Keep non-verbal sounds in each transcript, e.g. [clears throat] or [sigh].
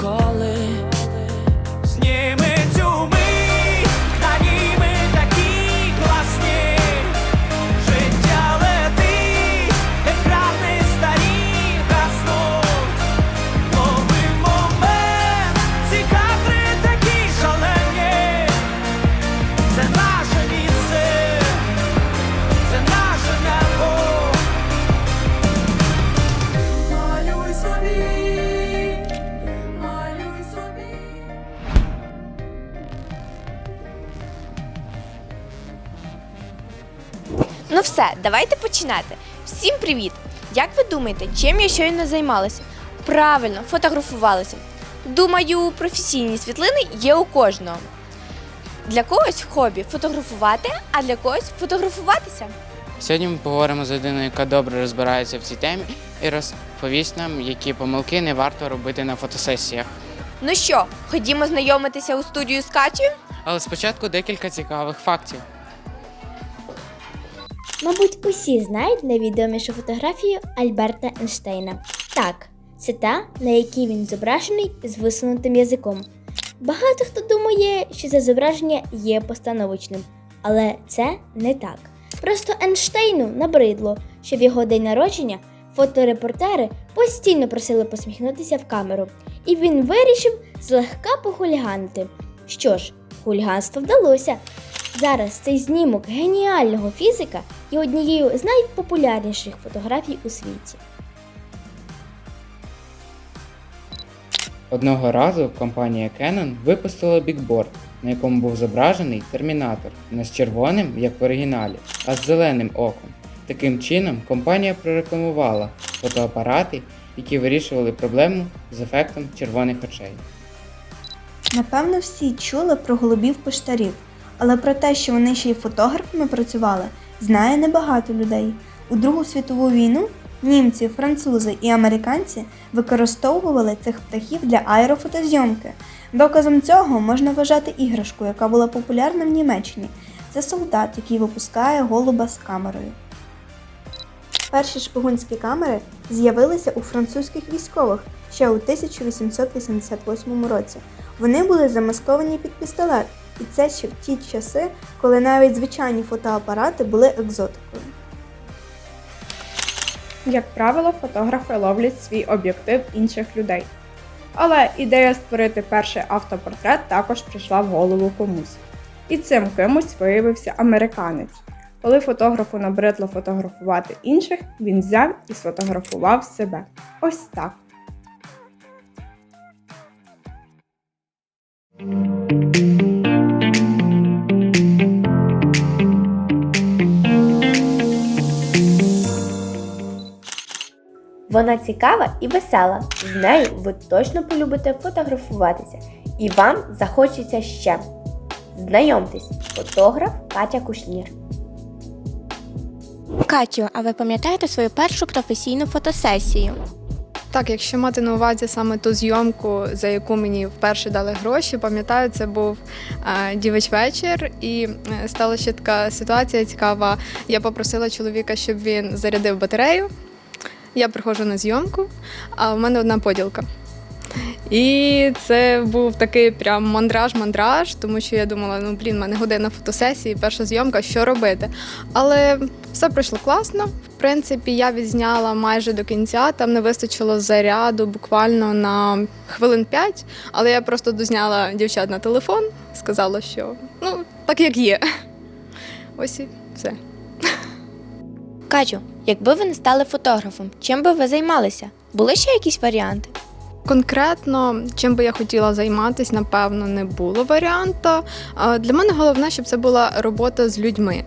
коли зніми все, давайте починати. Всім привіт! Як ви думаєте, чим я щойно займалася? Правильно, фотографувалася. Думаю, професійні світлини є у кожного. Для когось хобі фотографувати, а для когось фотографуватися. Сьогодні ми поговоримо з людиною, яка добре розбирається в цій темі і розповість нам, які помилки не варто робити на фотосесіях. Ну що, ходімо знайомитися у студію з Катєю? Але спочатку декілька цікавих фактів. Мабуть, усі знають найвідомішу фотографію Альберта Ейнштейна. Так, це та, на якій він зображений з висунутим язиком. Багато хто думає, що це зображення є постановочним, але це не так. Просто Ейнштейну набридло, що в його день народження фоторепортери постійно просили посміхнутися в камеру, і він вирішив злегка похуліганити. Що ж, хуліганство вдалося. Зараз цей знімок геніального фізика є однією з найпопулярніших фотографій у світі. Одного разу компанія Canon випустила бікборд, на якому був зображений термінатор не з червоним, як в оригіналі, а з зеленим оком. Таким чином, компанія прорекламувала фотоапарати, які вирішували проблему з ефектом червоних очей. Напевно, всі чули про голубів поштарів, але про те, що вони ще й фотографами працювали, знає небагато людей. У Другу світову війну німці, французи і американці використовували цих птахів для аерофотозйомки. Доказом цього можна вважати іграшку, яка була популярна в Німеччині. Це солдат, який випускає голуба з камерою. Перші шпигунські камери з'явилися у французьких військових ще у 1888 році. Вони були замасковані під пістолет, і це ще в ті часи, коли навіть звичайні фотоапарати були екзотикою. Як правило, фотографи ловлять свій об'єктив інших людей. Але ідея створити перший автопортрет також прийшла в голову комусь. І цим кимось виявився американець. Коли фотографу набридло фотографувати інших, він взяв і сфотографував себе. Ось так. Вона цікава і весела. З нею ви точно полюбите фотографуватися. І вам захочеться ще. Знайомтесь, фотограф Катя Кушнір. Катю, а ви пам'ятаєте свою першу професійну фотосесію? Так, якщо мати на увазі саме ту зйомку, за яку мені вперше дали гроші, пам'ятаю, це був е, дівич вечір, і е, стала ще така ситуація цікава. Я попросила чоловіка, щоб він зарядив батарею. Я приходжу на зйомку, а в мене одна поділка. І це був такий прям мандраж-мандраж, тому що я думала, ну блін, в мене година фотосесії, перша зйомка, що робити. Але все пройшло класно. В принципі, я відзняла майже до кінця. Там не вистачило заряду буквально на хвилин 5, але я просто дозняла дівчат на телефон, сказала, що ну, так як є. Ось і все. Катю, якби ви не стали фотографом, чим би ви займалися? Були ще якісь варіанти? Конкретно, чим би я хотіла займатися, напевно, не було варіанту. Для мене головне, щоб це була робота з людьми.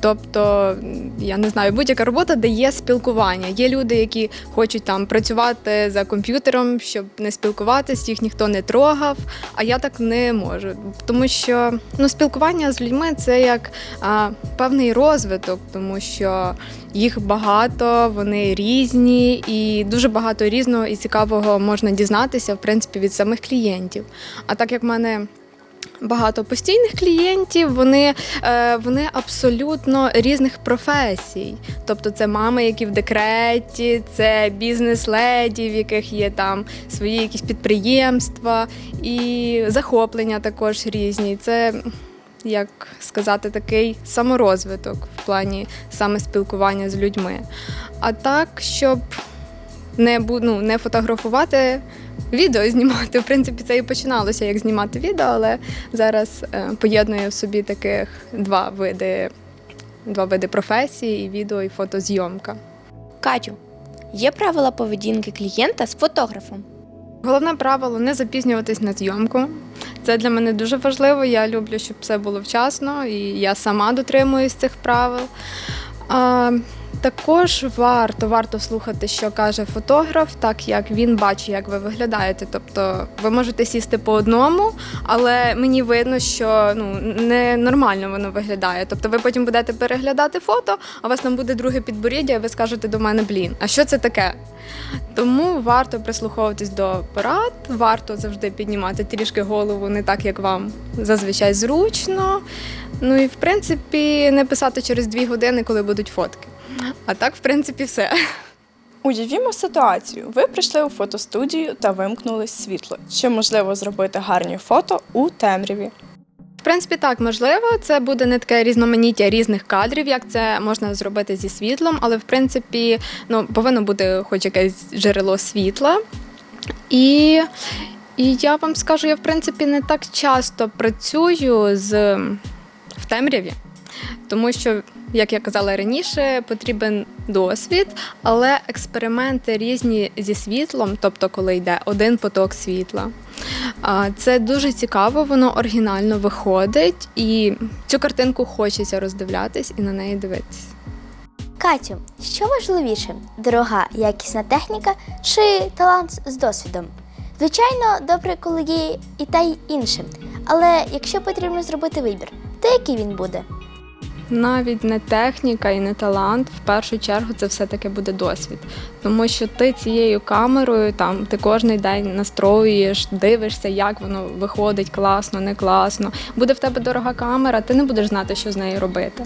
Тобто, я не знаю, будь-яка робота, де є спілкування. Є люди, які хочуть там працювати за комп'ютером, щоб не спілкуватись, їх ніхто не трогав. А я так не можу. Тому що ну, спілкування з людьми це як а, певний розвиток, тому що їх багато, вони різні, і дуже багато різного і цікавого можна дізнатися, в принципі, від самих клієнтів. А так як в мене багато постійних клієнтів, вони, е, вони абсолютно різних професій. Тобто це мами, які в декреті, це бізнес-леді, в яких є там свої якісь підприємства, і захоплення також різні. Це як сказати, такий саморозвиток в плані саме спілкування з людьми. А так, щоб не, бу- ну, не фотографувати, відео знімати. В принципі, це і починалося як знімати відео, але зараз е, поєдную в собі таких два види, два види професії: і відео, і фотозйомка. Катю, є правила поведінки клієнта з фотографом. Головне правило не запізнюватись на зйомку. Це для мене дуже важливо. Я люблю, щоб все було вчасно, і я сама дотримуюсь цих правил. Також варто, варто слухати, що каже фотограф, так як він бачить, як ви виглядаєте. Тобто ви можете сісти по одному, але мені видно, що ну, не нормально воно виглядає. Тобто ви потім будете переглядати фото, а у вас там буде друге підборіддя, і ви скажете до мене, блін, а що це таке? Тому варто прислуховуватись до порад, варто завжди піднімати трішки голову не так, як вам зазвичай зручно. Ну і в принципі не писати через дві години, коли будуть фотки. А так, в принципі, все. Уявімо ситуацію. Ви прийшли у фотостудію та вимкнули світло. Чи можливо зробити гарні фото у темряві? В принципі, так можливо. Це буде не таке різноманіття різних кадрів, як це можна зробити зі світлом, але в принципі ну, повинно бути хоч якесь джерело світла. І, і я вам скажу, я в принципі не так часто працюю з в темряві, тому що, як я казала раніше, потрібен досвід, але експерименти різні зі світлом, тобто коли йде один поток світла. Це дуже цікаво, воно оригінально виходить, і цю картинку хочеться роздивлятись і на неї дивитись. Катю, що важливіше, дорога якісна техніка чи талант з досвідом? Звичайно, добре, коли є і те, й інше. Але якщо потрібно зробити вибір, то який він буде? Навіть не техніка і не талант, в першу чергу це все-таки буде досвід. Тому що ти цією камерою там ти кожен день настроюєш, дивишся, як воно виходить класно, не класно. Буде в тебе дорога камера, ти не будеш знати, що з нею робити.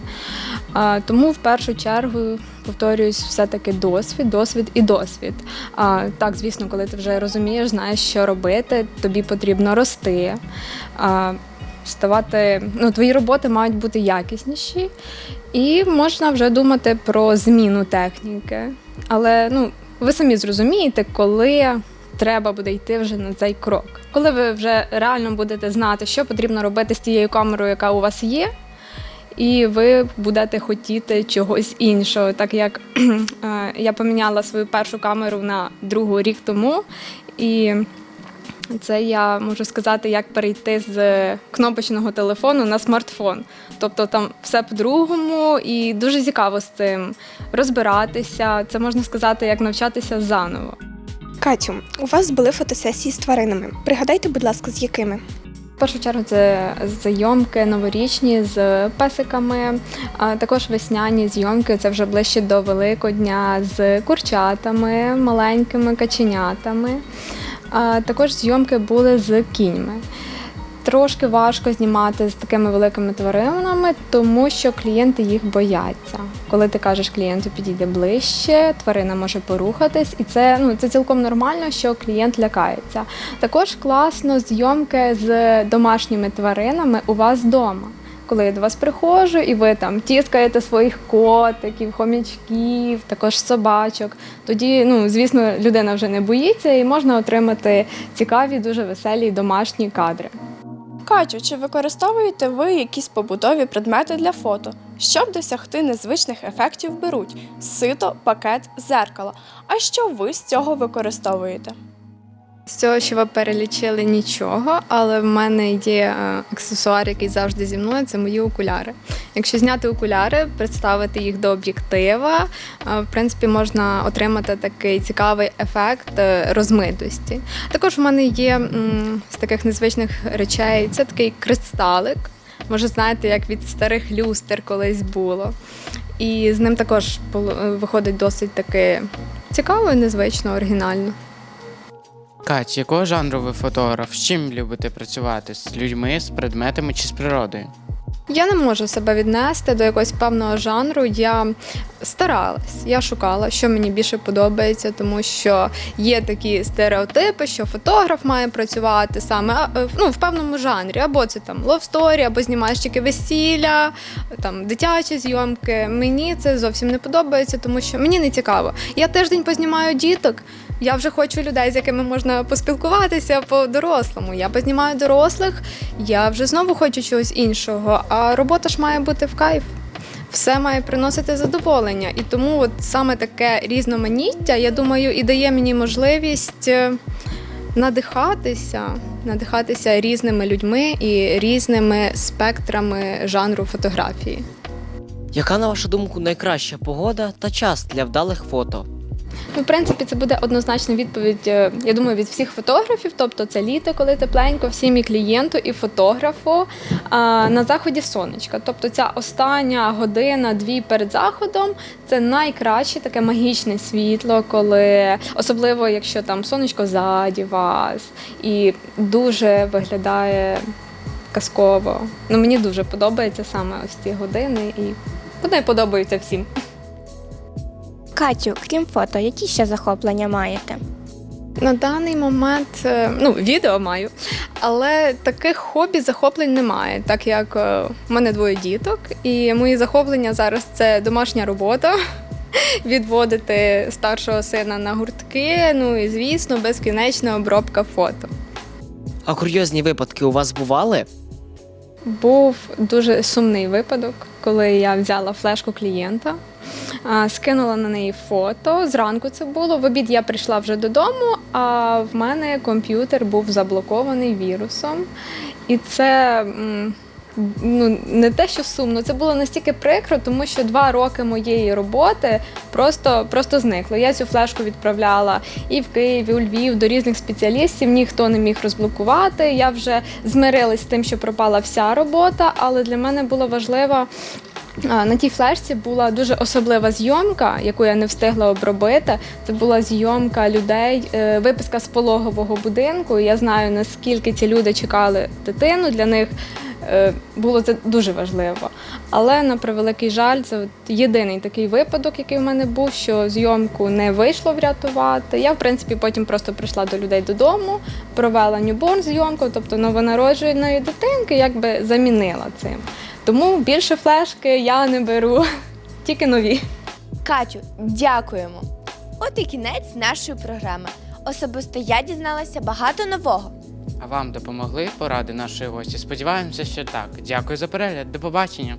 А, тому в першу чергу, повторююсь, все-таки досвід, досвід і досвід. А, так, звісно, коли ти вже розумієш, знаєш, що робити, тобі потрібно рости. А, ставати, ну, твої роботи мають бути якісніші, і можна вже думати про зміну техніки. Але ну, ви самі зрозумієте, коли треба буде йти вже на цей крок. Коли ви вже реально будете знати, що потрібно робити з тією камерою, яка у вас є. І ви будете хотіти чогось іншого, так як [clears throat] е, я поміняла свою першу камеру на другу рік тому, і це я можу сказати, як перейти з кнопочного телефону на смартфон. Тобто там все по-другому і дуже цікаво з цим розбиратися. Це можна сказати, як навчатися заново. Катю, у вас були фотосесії з тваринами. Пригадайте, будь ласка, з якими? В першу чергу це зйомки новорічні з песиками, а також весняні зйомки. Це вже ближче до Великодня з курчатами, маленькими каченятами. Також зйомки були з кіньми. Трошки важко знімати з такими великими тваринами, тому що клієнти їх бояться. Коли ти кажеш клієнту підійде ближче, тварина може порухатись, і це ну це цілком нормально, що клієнт лякається. Також класно зйомки з домашніми тваринами у вас вдома. Коли я до вас приходжу, і ви там тіскаєте своїх котиків, хомячків, також собачок. Тоді, ну звісно, людина вже не боїться і можна отримати цікаві, дуже веселі домашні кадри. Катю, чи використовуєте ви якісь побутові предмети для фото? Щоб досягти незвичних ефектів беруть сито, пакет, зеркало. А що ви з цього використовуєте? З цього, що ви перелічили, нічого, але в мене є е, аксесуар, який завжди зі мною це мої окуляри. Якщо зняти окуляри, представити їх до об'єктива, е, в принципі, можна отримати такий цікавий ефект е, розмитості. Також в мене є з таких незвичних речей це такий кристалик. Може, знаєте, як від старих люстр колись було. І з ним також виходить досить таки цікаво, і незвично, оригінально. Кать, якого жанру ви фотограф? З чим любите працювати? З людьми, з предметами чи з природою? Я не можу себе віднести до якогось певного жанру. Я старалась, я шукала, що мені більше подобається, тому що є такі стереотипи, що фотограф має працювати саме е, ну, в певному жанрі, або це там story, або знімаєш тільки весілля, там дитячі зйомки. Мені це зовсім не подобається, тому що мені не цікаво. Я тиждень познімаю діток. Я вже хочу людей, з якими можна поспілкуватися по-дорослому. Я познімаю дорослих, я вже знову хочу чогось іншого. А робота ж має бути в кайф. Все має приносити задоволення. І тому от саме таке різноманіття, я думаю, і дає мені можливість е, надихатися, надихатися різними людьми і різними спектрами жанру фотографії. Яка, на вашу думку, найкраща погода та час для вдалих фото? Ну, в принципі, це буде однозначна відповідь, е, я думаю, від всіх фотографів. Тобто це літо, коли тепленько, всім і клієнту, і фотографу а, на заході сонечка. Тобто ця остання година, дві перед заходом це найкраще таке магічне світло, коли особливо якщо там сонечко ззаді вас, і дуже виглядає казково. Ну, мені дуже подобається саме ось ці години, і вони подобаються всім. Катю, крім фото, які ще захоплення маєте? На даний момент е, ну, відео маю, але таких хобі захоплень немає, так як е, в мене двоє діток, і мої захоплення зараз це домашня робота. [laughs] Відводити старшого сина на гуртки, ну і звісно, безкінечна обробка фото. А курйозні випадки у вас бували? Був дуже сумний випадок, коли я взяла флешку клієнта, скинула на неї фото. Зранку це було. В обід я прийшла вже додому, а в мене комп'ютер був заблокований вірусом. І це ну, не те, що сумно, це було настільки прикро, тому що два роки моєї роботи просто, просто зникло. Я цю флешку відправляла і в Київ, і у Львів до різних спеціалістів. Ніхто не міг розблокувати. Я вже змирилась з тим, що пропала вся робота, але для мене було важливо. На тій флешці була дуже особлива зйомка, яку я не встигла обробити. Це була зйомка людей, е, виписка з пологового будинку. Я знаю, наскільки ці люди чекали дитину. Для них е, було це дуже важливо. Але на превеликий жаль, це от єдиний такий випадок, який в мене був, що зйомку не вийшло врятувати. Я, в принципі, потім просто прийшла до людей додому, провела ньюборн зйомку, тобто новонародженої дитинки, якби замінила цим. Тому більше флешки я не беру, [laughs] тільки нові. Катю, дякуємо. От і кінець нашої програми. Особисто я дізналася багато нового. А вам допомогли поради нашої гості? Сподіваємося, що так. Дякую за перегляд. До побачення.